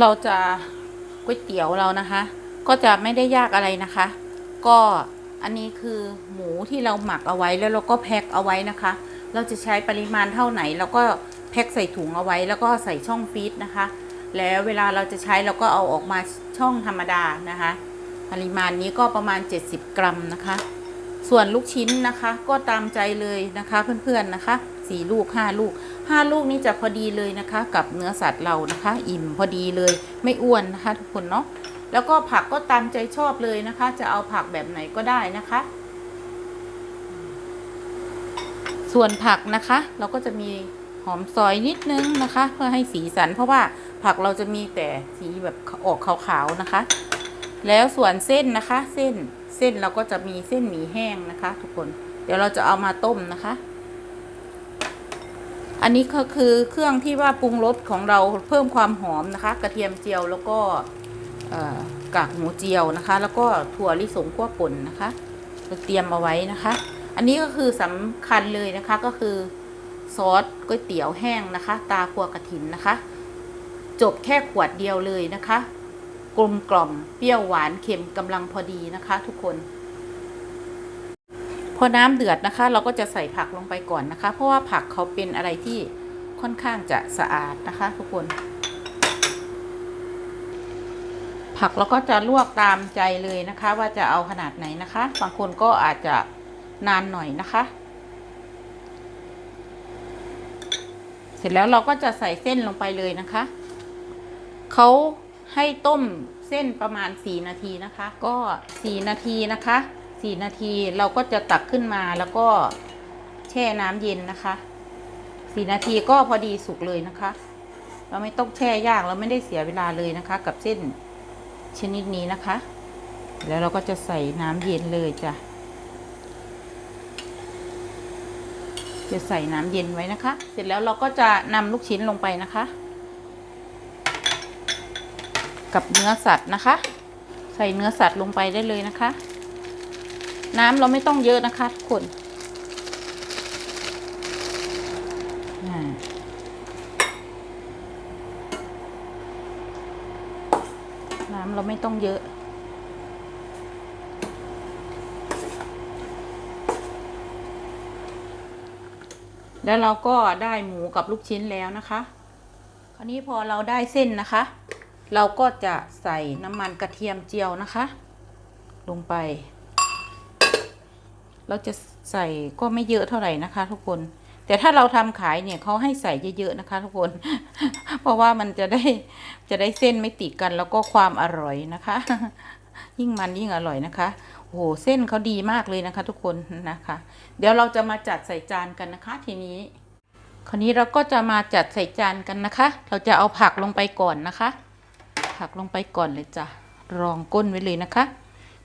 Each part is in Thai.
เราจะก๋วยเตี๋ยวเรานะคะ ก็จะไม่ได้ยากอะไรนะคะ ก็อันนี้คือหมูที่เราหมักเอาไว้แล้วเราก็แพ็คเอาไว้นะคะ เราจะใช้ปริมาณเท่าไหนเราก็แพ็คใส่ถุงเอาไว้ แล้วก็ใส่ช่องฟีดนะคะ แล้วเวลาเราจะใช้เราก็เอาออกมาช่องธรรมดานะคะ ปริมาณนี้ก็ประมาณ 70 กรัมนะคะ ส่วนลูกชิ้นนะคะ ก็ตามใจเลยนะคะเพื่อนๆนะคะ สี่ลูกห้าลูกห้าลูกนี้จะพอดีเลยนะคะ กับเนื้อสัตว์เรานะคะ อิ่มพอดีเลยไม่อ้วนนะคะ ทุกคนเนาะแล้วก็ผักก็ตามใจชอบเลยนะคะ จะเอาผักแบบไหนก็ได้นะคะ ส่วนผักนะคะ เราก็จะมีหอมซอยนิดนึงนะคะ เพื่อให้สีสัน เพราะว่าผักเราจะมีแต่สีแบบออกขาวๆนะคะ แล้วส่วนเส้นนะคะ เส้นเส้นเราก็จะมีเส้นหมี่แห้งนะคะ ทุกคน เดี๋ยวเราจะเอามาต้มนะคะ อันนี้ก็คือเครื่องที่ว่าปรุงรสของเราเพิ่มความหอมนะคะ กระเทียมเจียวแล้วก็กากหมูเจียวนะคะ แล้วก็ถั่วลิสงคั่วป่นนะคะเราเตรียมเอาไว้นะคะ อันนี้ก็คือสำคัญเลยนะคะก็คือซอสก๋วยเตี๋ยวแห้งนะคะ ตาครัวกระถินนะคะ จบแค่ขวดเดียวเลยนะคะ กลมกล่อมเปรี้ยวหวานเค็มกำลังพอดีนะคะ ทุกคน พอน้ำเดือดนะคะ เราก็จะใส่ผักลงไปก่อนนะคะ เพราะว่าผักเขาเป็นอะไรที่ค่อนข้างจะสะอาดนะคะ ทุกคน ผักเราก็จะลวกตามใจเลยนะคะ ว่าจะเอาขนาดไหนนะคะ บางคนก็อาจจะนานหน่อยนะคะ เสร็จแล้วเราก็จะใส่เส้นลงไปเลยนะคะเขาให้ต้มเส้นประมาณ 4 นาทีนะคะ ก็ 4 นาทีนะคะ 4 นาที เราก็จะตักขึ้นมาแล้วก็แช่น้ำเย็นนะคะ 4 นาทีก็พอดีสุกเลยนะคะ เราไม่ต้องแช่ยากเราไม่ได้เสียเวลาเลยนะคะ กับเส้นชนิดนี้นะคะ แล้วเราก็จะใส่น้ำเย็นเลยจ้ะ จะใส่น้ำเย็นไว้นะคะ เสร็จแล้วเราก็จะนำลูกชิ้นลงไปนะคะ กับเนื้อสัตว์นะคะ ใส่เนื้อสัตว์ลงไปได้เลยนะคะ น้ำเราไม่ต้องเยอะนะคะทุกคนน้ำเราไม่ต้องเยอะ แล้วเราก็ได้หมูกับลูกชิ้นแล้วนะคะ คราวนี้พอเราได้เส้นนะคะ เราก็จะใส่น้ำมันกระเทียมเจียวนะคะ ลงไป เราจะใส่ก็ไม่เยอะเท่าไหร่นะคะ ทุกคน แต่ถ้าเราทำขายเนี่ยเขาให้ใส่เยอะๆนะคะ ทุกคน เพราะว่ามันจะได้จะได้เส้นไม่ติดกัน แล้วก็ความอร่อยนะคะ ยิ่งมันยิ่งอร่อยนะคะโอ้โหเส้นเขาดีมากเลยนะคะ ทุกคนนะคะ เดี๋ยวเราจะมาจัดใส่จานกันนะคะ ทีนี้ คราวนี้เราก็จะมาจัดใส่จานกันนะคะ เราจะเอาผักลงไปก่อนนะคะ ผักลงไปก่อนเลยจ้ะรองก้นไว้เลยนะคะ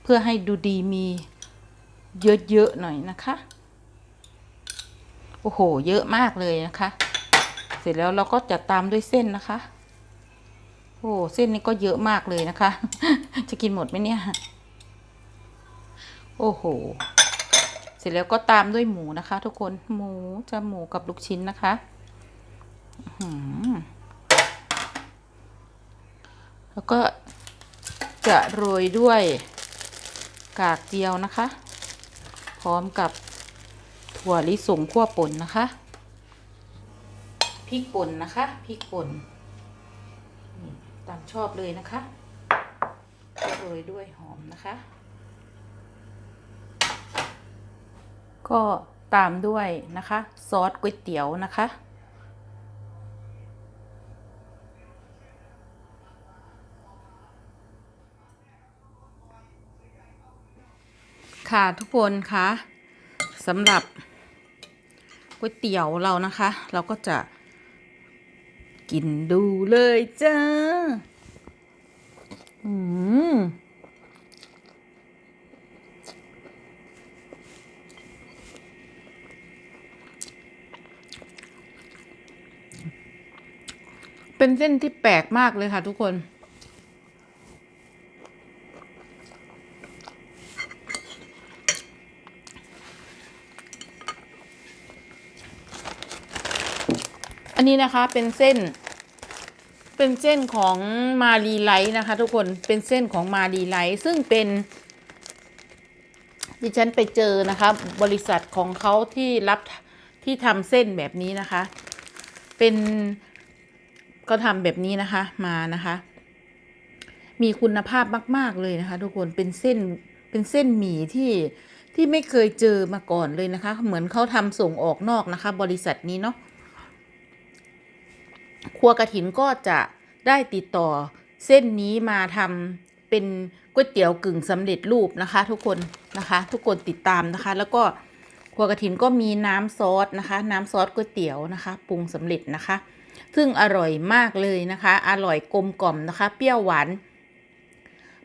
เพื่อให้ดูดีมี เยอะๆหน่อยนะคะ โอ้โห เยอะมากเลยนะคะ เสร็จแล้วเราก็จะตามด้วยเส้นนะคะ โอ้เส้นนี้ก็เยอะมากเลยนะคะ จะกินหมดไหมเนี่ย โอ้โห เสร็จแล้วก็ตามด้วยหมูนะคะ ทุกคน หมูจะหมูกับลูกชิ้นนะคะแล้วก็จะโรยด้วยกากเจียวนะคะ พร้อมกับถั่วลิสงคั่วป่นนะคะพริกป่นนะคะพริกป่นนี่ตามชอบเลยนะคะจะโรยด้วยหอมนะคะ ก็ตามด้วยนะคะ ซอสก๋วยเตี๋ยวนะคะ ค่ะทุกคนคะสำหรับก๋วยเตี๋ยวเรานะคะ เราก็จะกินดูเลยจ้าอืมเป็นเส้นที่แปลกมากเลยค่ะทุกคน อันนี้นะคะเป็นเส้น เป็นเส้นของมารีไลท์นะคะ ทุกคนเป็นเส้นของมารีไลท์ซึ่งเป็นดิฉันไปเจอนะคะบริษัทของเขาที่รับที่ทำเส้นแบบนี้นะคะ เป็นก็ทำแบบนี้นะคะมานะคะ มีคุณภาพมาก ๆ เลยนะคะ ทุกคนเป็นเส้นเป็นเส้นหมี่ที่ที่ไม่เคยเจอมาก่อนเลยนะคะ เหมือนเขาทำส่งออกนอกนะคะ บริษัทนี้เนาะ ครัวกระถินก็จะได้ติดต่อเส้นนี้มาทำเป็นก๋วยเตี๋ยวกึ่งสำเร็จรูปนะคะ ทุกคนนะคะ ทุกคนติดตามนะคะ แล้วก็ครัวกระถินก็มีน้ำซอสนะคะ น้ำซอสก๋วยเตี๋ยวนะคะปรุงสำเร็จนะคะ ซึ่งอร่อยมากเลยนะคะ อร่อยกลมกล่อมนะคะ เปรี้ยวหวาน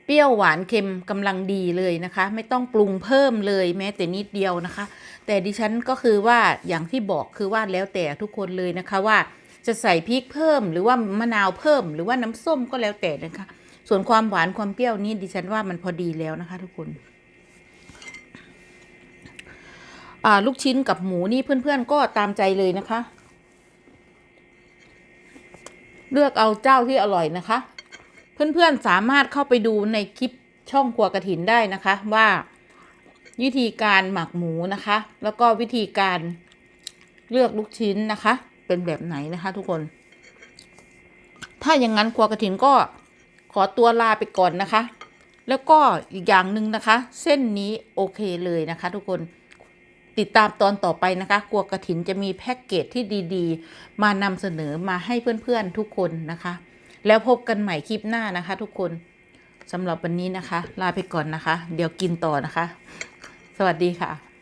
เปรี้ยวหวานเค็มกำลังดีเลยนะคะ ไม่ต้องปรุงเพิ่มเลยแม้แต่นิดเดียวนะคะ แต่ดิฉันก็คือว่าอย่างที่บอกคือว่าแล้วแต่ทุกคนเลยนะคะว่า จะใส่พริกเพิ่มหรือว่ามะนาวเพิ่ม หรือว่าน้ำส้มก็แล้วแต่นะคะ ส่วนความหวานความเปรี้ยวนี่ดิฉันว่ามันพอดีแล้วนะคะ ทุกคนลูกชิ้นกับหมูนี่เพื่อนๆก็ตามใจเลยนะคะ เลือกเอาเจ้าที่อร่อยนะคะ เพื่อนๆสามารถเข้าไปดูในคลิปช่องครัวกระถินได้นะคะ ว่าวิธีการหมักหมูนะคะ แล้วก็วิธีการเลือกลูกชิ้นนะคะ เป็นแบบไหนนะคะ ทุกคน ถ้าอย่างนั้นครัวกระถินก็ขอตัวลาไปก่อนนะคะ แล้วก็อีกอย่างหนึ่งนะคะ เส้นนี้โอเคเลยนะคะ ทุกคนติดตามตอนต่อไปนะคะครัวกระถินจะมีแพ็กเกจที่ดีๆ มานำเสนอมาให้เพื่อนๆทุกคนนะคะ แล้วพบกันใหม่คลิปหน้านะคะ ทุกคนสำหรับวันนี้นะคะ ลาไปก่อนนะคะ เดี๋ยวกินต่อนะคะ สวัสดีค่ะ